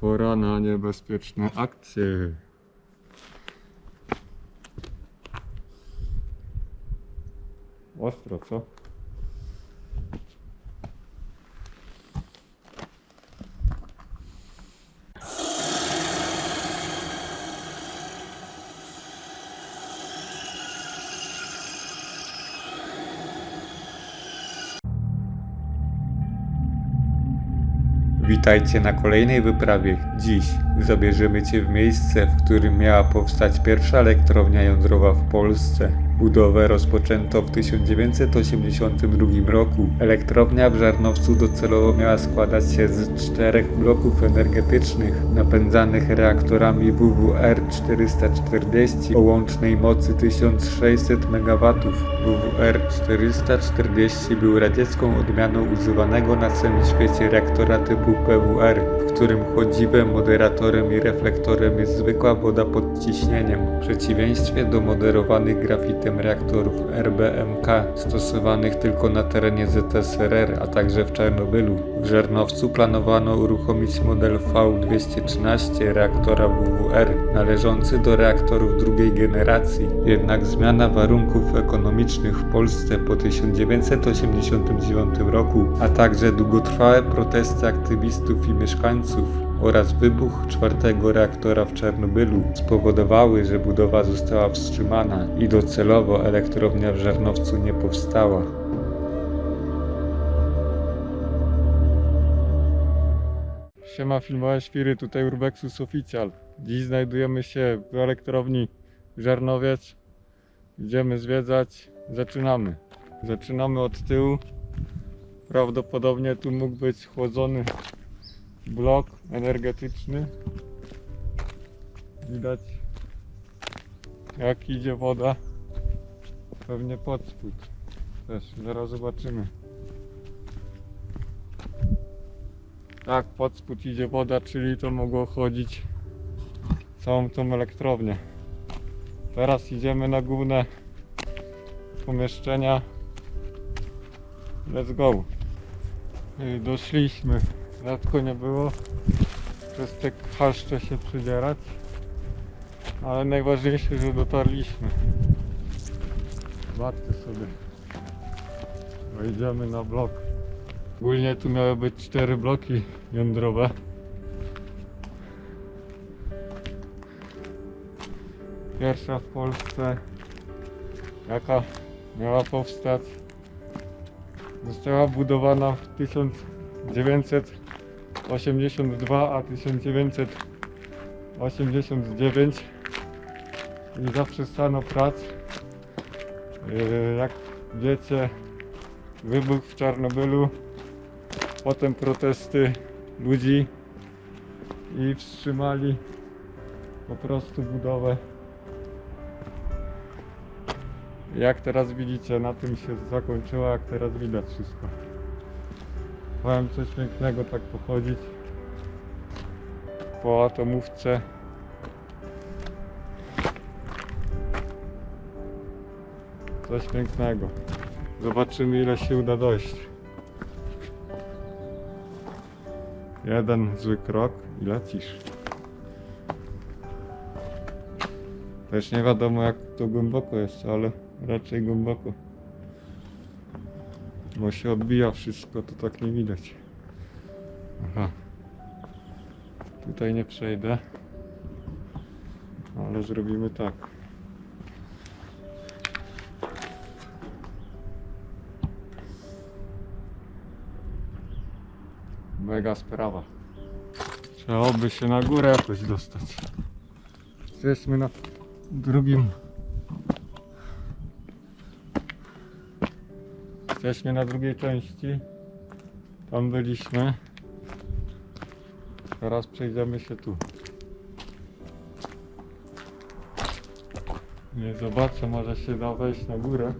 Pora na niebezpieczne akcje. Ostro, co? Witajcie na kolejnej wyprawie. Dziś zabierzemy Cię w miejsce, w którym miała powstać pierwsza elektrownia jądrowa w Polsce. Budowę rozpoczęto w 1982 roku. Elektrownia w Żarnowcu docelowo miała składać się z czterech bloków energetycznych napędzanych reaktorami WWR-440 o łącznej mocy 1600 MW. WWR-440 był radziecką odmianą używanego na całym świecie reaktora typu PWR, w którym chodziwem, moderatorem i reflektorem jest zwykła woda pod ciśnieniem, w przeciwieństwie do moderowanych reaktorów RBMK stosowanych tylko na terenie ZSRR, a także w Czarnobylu. W Żarnowcu planowano uruchomić model V213 reaktora WWR należący do reaktorów drugiej generacji. Jednak zmiana warunków ekonomicznych w Polsce po 1989 roku, a także długotrwałe protesty aktywistów i mieszkańców oraz wybuch czwartego reaktora w Czarnobylu spowodowały, że budowa została wstrzymana i docelowo elektrownia w Żarnowcu nie powstała. Siema filmowe świry, tutaj Urbexus Official. Dziś znajdujemy się w elektrowni Żarnowiec. Idziemy zwiedzać. Zaczynamy. Zaczynamy od tyłu. Prawdopodobnie tu mógł być chłodzony blok energetyczny. Widać jak idzie woda. Pewnie pod spód. Też zaraz zobaczymy. Tak, pod spód idzie woda, czyli to mogło chodzić całą tą elektrownię. Teraz idziemy na główne pomieszczenia. Let's go. Y, Doszliśmy. Rzadko nie było przez te chaszcze się przedzierać. Ale najważniejsze, że dotarliśmy. Zobaczcie sobie. Wejdziemy na blok. Ogólnie tu miały być cztery bloki jądrowe. Pierwsza w Polsce, jaka miała powstać, została budowana w 1982, a 1989 i zaprzestano prac. Yy, Jak wiecie, wybuch w Czarnobylu potem protesty ludzi i wstrzymali po prostu budowę. Jak teraz widzicie, na tym się zakończyła, jak teraz widać wszystko. Powiem coś pięknego tak pochodzić po atomówce. Coś pięknego. Zobaczymy ile się uda dojść. Jeden zły krok i lecisz. Też nie wiadomo jak to głęboko jest, ale raczej głęboko. Bo się odbija wszystko, to tak nie widać. Aha. Tutaj nie przejdę. Ale zrobimy tak. Mega sprawa. Trzeba by się na górę jakoś dostać. Jesteśmy na drugim. Jesteśmy na drugiej części. Tam byliśmy. Teraz przejdziemy się tu. Nie zobaczę, może się da wejść na górę.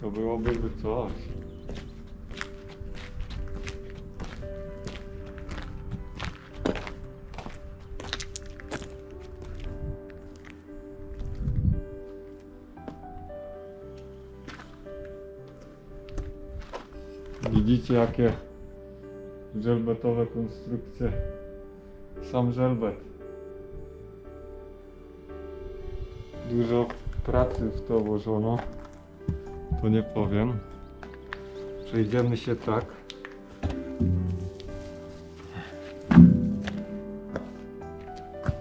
To byłoby coś. Widzicie jakie żelbetowe konstrukcje. Sam żelbet. Dużo pracy w to włożono. To nie powiem. Przejdziemy się tak.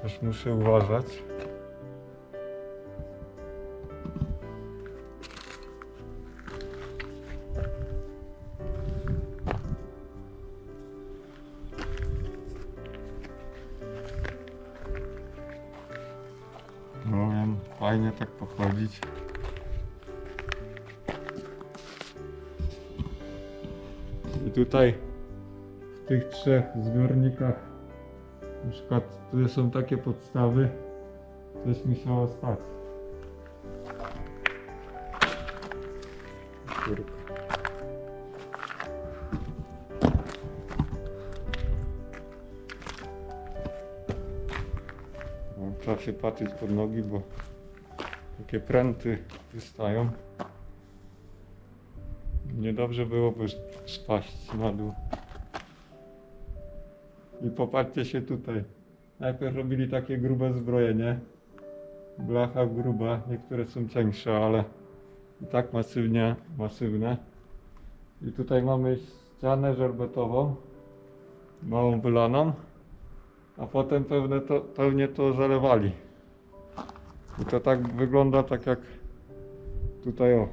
Już muszę uważać. Pochodzić. I tutaj w tych trzech zbiornikach na przykład tu są takie podstawy coś musiało stać. Kurka. Trzeba się patrzeć pod nogi, bo takie pręty wystają. Niedobrze byłoby spaść na dół. I popatrzcie się tutaj. Najpierw robili takie grube zbrojenie. Blacha gruba, niektóre są cieńsze, ale i tak masywnie, masywne. I tutaj mamy ścianę żerbetową, małą wylaną, a potem pewne to, pewnie to zalewali. I to tak wygląda tak jak tutaj o.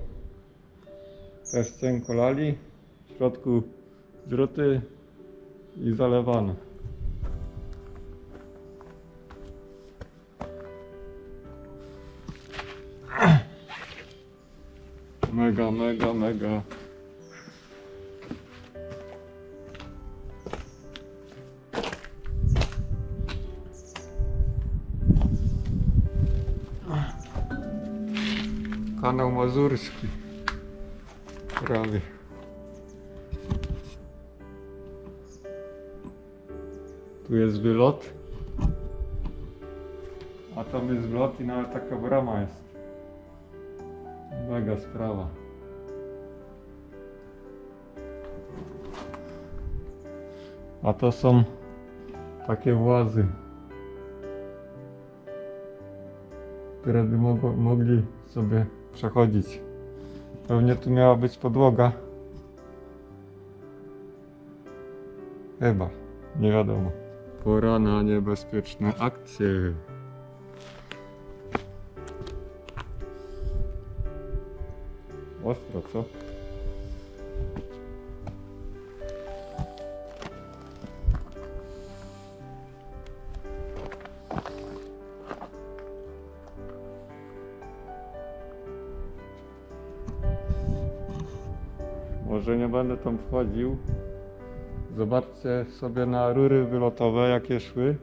Też cienko lali, w środku druty i zalewano. Mega, mega, mega. Kanał Mazurski. Prawie. Tu jest wylot. A tam jest wlot i nawet taka brama jest. Mega sprawa. A to są takie włazy, które by mogli sobie przechodzić. Pewnie tu miała być podłoga. Chyba, nie wiadomo. Pora na niebezpieczne akcje. Ostro, co? Może nie będę tam wchodził. Zobaczcie sobie na rury wylotowe, jakie szły.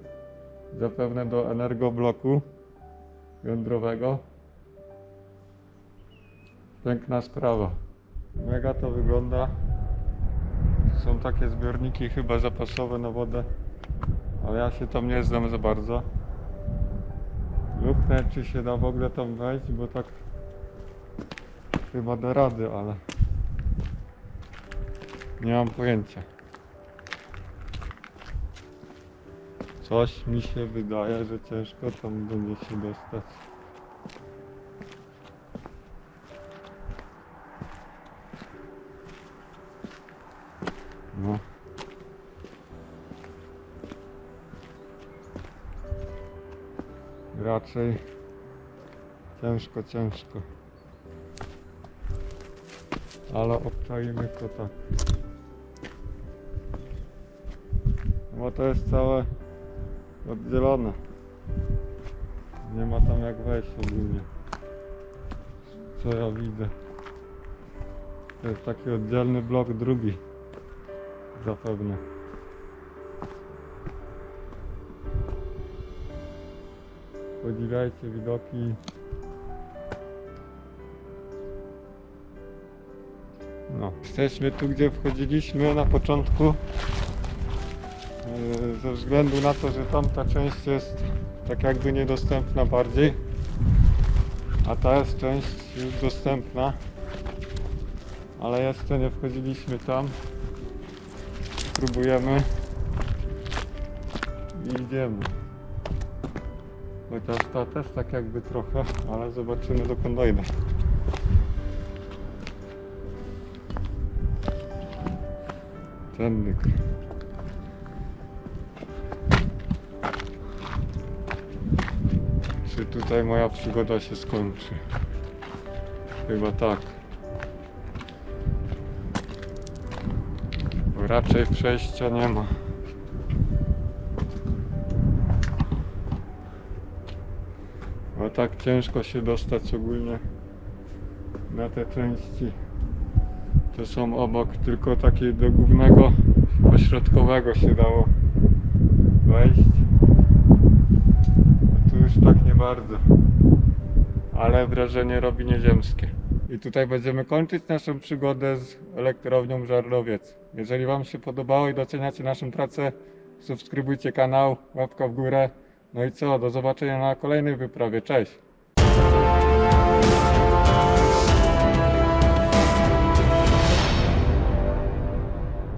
Zapewne do energobloku jądrowego. Piękna sprawa. Mega to wygląda. Są takie zbiorniki chyba zapasowe na wodę, ale ja się tam nie znam za bardzo. Luknę czy się da w ogóle tam wejść, bo tak chyba da rady, ale nie mam pojęcia. Coś mi się wydaje, że ciężko tam będzie się dostać. No. Raczej ciężko, ciężko. Ale obczajmy to Bo to jest całe oddzielone. Nie ma tam jak wejść ogólnie. Co ja widzę. To jest taki oddzielny blok drugi. Zapewne. Podziwiajcie widoki. No, jesteśmy tu, gdzie wchodziliśmy na początku. Yy, Ze względu na to, że tamta część jest tak jakby niedostępna bardziej, a ta jest część już dostępna. Ale jeszcze nie wchodziliśmy tam. spróbujemy i idziemy. Chociaż ta też tak jakby trochę, ale zobaczymy dokąd dojdę. Tędy. Czy tutaj moja przygoda się skończy? Chyba tak. Bo raczej przejścia nie ma. A tak ciężko się dostać ogólnie na te części. To są obok, tylko takiej do głównego pośrodkowego się dało wejść. A tu już tak nie bardzo. Ale wrażenie robi nieziemskie. I tutaj będziemy kończyć naszą przygodę z elektrownią Żarlowiec. Jeżeli Wam się podobało i doceniacie naszą pracę, subskrybujcie kanał, łapka w górę. No i co, do zobaczenia na kolejnej wyprawie. Cześć!